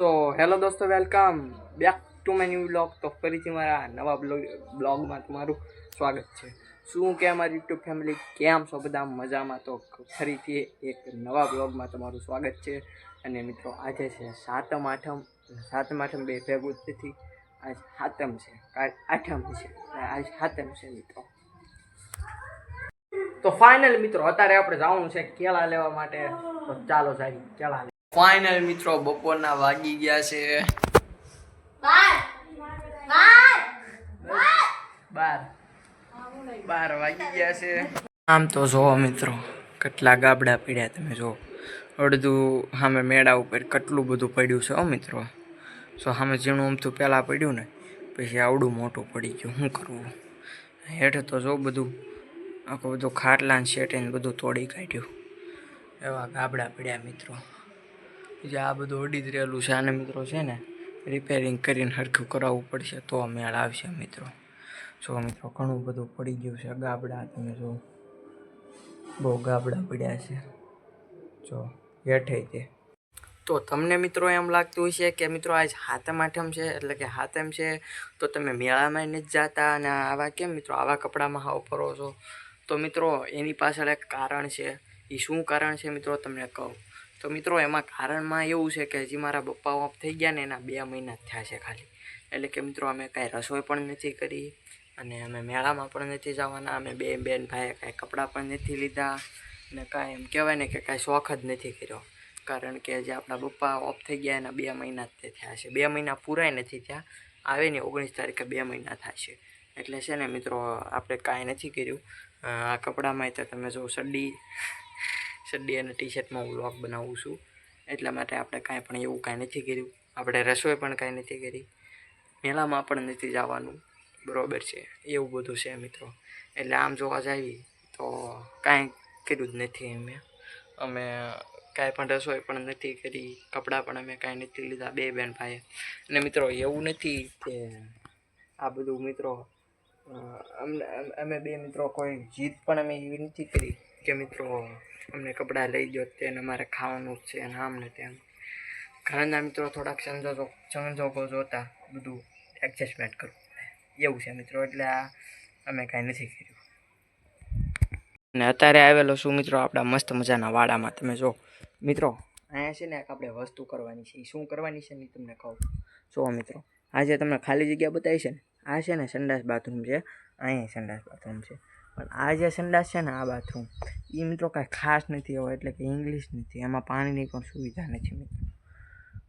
તો હેલો દોસ્તો, welcome back to my new blog. તો ફરીથી મારા નવા બ્લોગ બ્લોગમાં તમારું સ્વાગત છે. શું કે મારી યુટ્યુબ ફેમિલી? કેમ છો બધા? મજામાં? તો ફરીથી એક નવા બ્લોગમાં તમારું સ્વાગત છે. અને મિત્રો, આજે છે સાતમ આઠમ. સાતમ આઠમ બે ભેગું આજ સાતમ છે. આઠમ છે. આજ સાતમ છે મિત્રો. તો ફાઇનલ મિત્રો, અત્યારે આપણે જવાનું છે કેળા લેવા માટે. તો ચાલો સાહેબ, કેળા ફાઇનલ મિત્રો બપોરના વાગી ગયા છે. બાર. બાર. વાગી ગયા છે. આમ તો જોવો મિત્રો કેટલા ગાબડા પડ્યા તમે જો અડધું સામે મેળા ઉપર કેટલું બધું પડ્યું છે હો મિત્રો. સો સામે ઝીણું અમથું પહેલાં પડ્યું ને પછી આવડું મોટું પડી ગયું. શું કરવું? હેઠે તો જો બધું આખું બધું ખાટલાન શેટીને બધું તોડી કાઢ્યું. એવા ગાબડા પડ્યા મિત્રો. જે આ બધું અડી જ રહેલું છે, આને મિત્રો છે ને રિપેરિંગ કરીને હરખું કરાવવું પડશે, તો મેળ આવશે મિત્રો. જો મિત્રો ઘણું બધું પડી ગયું છે, ગાબડા તમે જો બહુ ગાબડા પડ્યા છે. જો હેઠે તે. તો તમને મિત્રો એમ લાગતું હશે કે મિત્રો આજ હાથમ આઠમ છે, એટલે કે હાથમ છે, તો તમે મેળામાં નથી જતા અને આવા કેમ મિત્રો? આવા કપડામાં હાવ ફરો છો. તો મિત્રો એની પાછળ એક કારણ છે. એ શું કારણ છે મિત્રો? તમને કહું. તો મિત્રો, એમાં કારણમાં એવું છે કે હજી મારા પપ્પા ઓફ થઈ ગયા ને એના બે મહિના થયા છે ખાલી. એટલે કે મિત્રો, અમે કાંઈ રસોઈ પણ નથી કરી અને અમે મેળામાં પણ નથી જવાના. અમે બે બેન ભાઈએ કાંઈ કપડાં પણ નથી લીધા ને કાંઈ એમ કહેવાય ને કે કાંઈ શોખ જ નથી કર્યો. કારણ કે જે આપણા પપ્પા ઓફ થઈ ગયા એના બે મહિના તે થયા છે. બે મહિના પૂરાય નથી થયા. આવે ને ઓગણીસ તારીખે બે મહિના થાય છે. એટલે છે ને મિત્રો, આપણે કાંઈ નથી કર્યું. આ કપડામાં તો તમે જો સડ્ડી સડ્ડી અને ટી શર્ટમાં હું વ્લોગ બનાવું છું. એટલા માટે આપણે કાંઈ પણ એવું કાંઈ નથી કર્યું. આપણે રસોઈ પણ કાંઈ નથી કરી. મેળામાં પણ નથી જવાનું. બરાબર છે. એવું બધું છે મિત્રો. એટલે આમ જોવા જઈએ તો કાંઈ કર્યું જ નથી અમે. અમે કાંઈ પણ રસોઈ પણ નથી કરી. કપડાં પણ અમે કાંઈ નથી લીધા બે બેન ભાઈએ. અને મિત્રો એવું નથી કે આ બધું મિત્રો અમને અમે બે મિત્રો કોઈ જીત પણ અમે એવી નથી કરી. કે મિત્રો, અમને કપડાં લઈ દો તેને અમારે ખાવાનું છે અને આમ ને તેમ. ઘરના મિત્રો થોડાક સંજોગો સંજોગો જોતા બધું એડજસ્ટમેન્ટ કરવું એવું છે મિત્રો, એટલે આ અમે કાંઈ નથી કર્યું. અને અત્યારે આવેલો છું મિત્રો આપણા મસ્ત મજાના વાડામાં, તમે જો. મિત્રો, અહીંયા છે ને આપણે વસ્તુ કરવાની છે. એ શું કરવાની છે ને તમને કહું. જો મિત્રો, આજે તમને ખાલી જગ્યા બતાવી છે ને? આ છે ને સંડાસ બાથરૂમ છે. અહીંયા સંડાસ બાથરૂમ છે. પણ આ જે સંડાસ છે ને, આ બાથરૂમ એ મિત્રો કાંઈ ખાસ નથી હોય એટલે કે ઇંગ્લિશ નથી. એમાં પાણીની પણ સુવિધા નથી મિત્રો.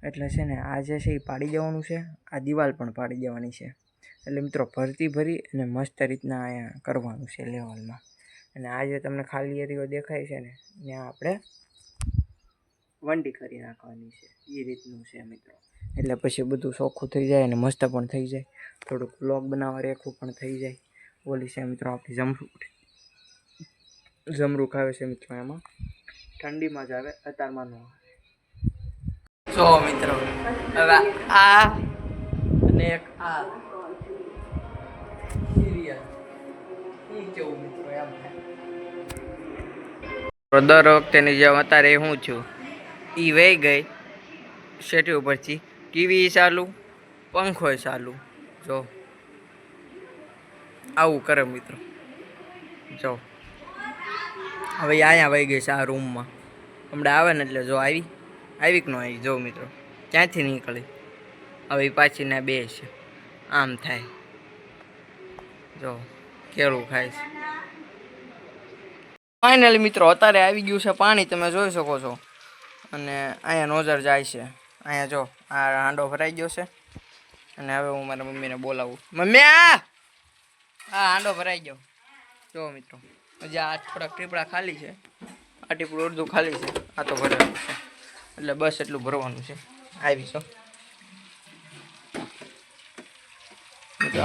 એટલે છે ને, આ જે છે એ પાડી દેવાનું છે. આ દિવાલ પણ પાડી દેવાની છે. એટલે મિત્રો ભરતી ભરી અને મસ્ત રીતના અહીંયા કરવાનું છે લેવલમાં. અને આ જે તમને ખાલી એરિયો દેખાય છે ને, ત્યાં આપણે વંડી કરી નાખવાની છે. એ રીતનું છે મિત્રો. એટલે પછી બધું ચોખ્ખું થઈ જાય અને મસ્ત પણ થઈ જાય. થોડુંક બ્લોગ બનાવવા રેખું પણ થઈ જાય. ઓલી છે મિત્રો આપણી જમરૂ જમરૂખ આવે છે મિત્રો એમાં. ઠંડીમાં જ આવે અત્યારમાં ન આવે. જો મિત્રો, હવે આ અને એક આ દર વખતેની જેમ અત્યારે હું છું એ વહી ગઈ સેટી ઉપરથી. ટીવી ચાલુ, પંખો ચાલુ. જો. આવું કરે મિત્રો. જો હવે અહીંયા વહી ગઈ છે આ રૂમમાં હમણાં આવે ને એટલે જો આવી આવી કે ન આવી, જો મિત્રો. ક્યાંથી નીકળી. હવે પાછી ને બે છે. આમ થાય. જો, કેળું ખાય છે. ફાઇનલી મિત્રો, અત્યારે આવી ગયું છે પાણી, તમે જોઈ શકો છો. અને અહીંયા નોઝર જાય છે. અહીંયા જો, આ હાંડો ભરાઈ ગયો છે. અને હવે હું મારા મમ્મીને બોલાવું. મમ્મી આ! હા હાંડો ભરાઈ ગયો. જો મિત્રો, હજી આ થોડાક ટીપડા ખાલી છે. આ ટીપડું અડધું ખાલી છે. આ તો ભરેલું છે. એટલે બસ એટલું ભરવાનું છે. આવી છો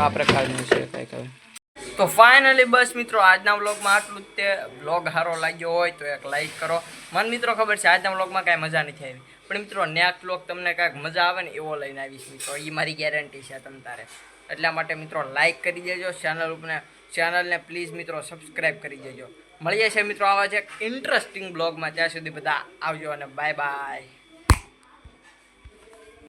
આ પ્રકારનું છે કંઈક હવે. તો ફાઇનલી બસ મિત્રો, આજના વ્લોગમાં આટલું જ તે વ્લોગ સારો લાગ્યો હોય તો એક લાઈક કરો. મને મિત્રો ખબર છે, આજના વ્લોગમાં કાંઈ મજા નથી આવી. પણ મિત્રો, નેક્સ્ટ વ્લોગ તમને કાંઈક મજા આવે ને એવો લઈને આવીશ મિત્રો. એ મારી ગેરંટી છે તમ તારે. એટલા માટે મિત્રો લાઇક કરી દેજો. ચેનલ ઉપને ચેનલને પ્લીઝ મિત્રો સબસ્ક્રાઈબ કરી દેજો. મળીએ છીએ મિત્રો આવા છે ઇન્ટરેસ્ટિંગ બ્લોગમાં ત્યાં સુધી બધા આવજો અને બાય બાય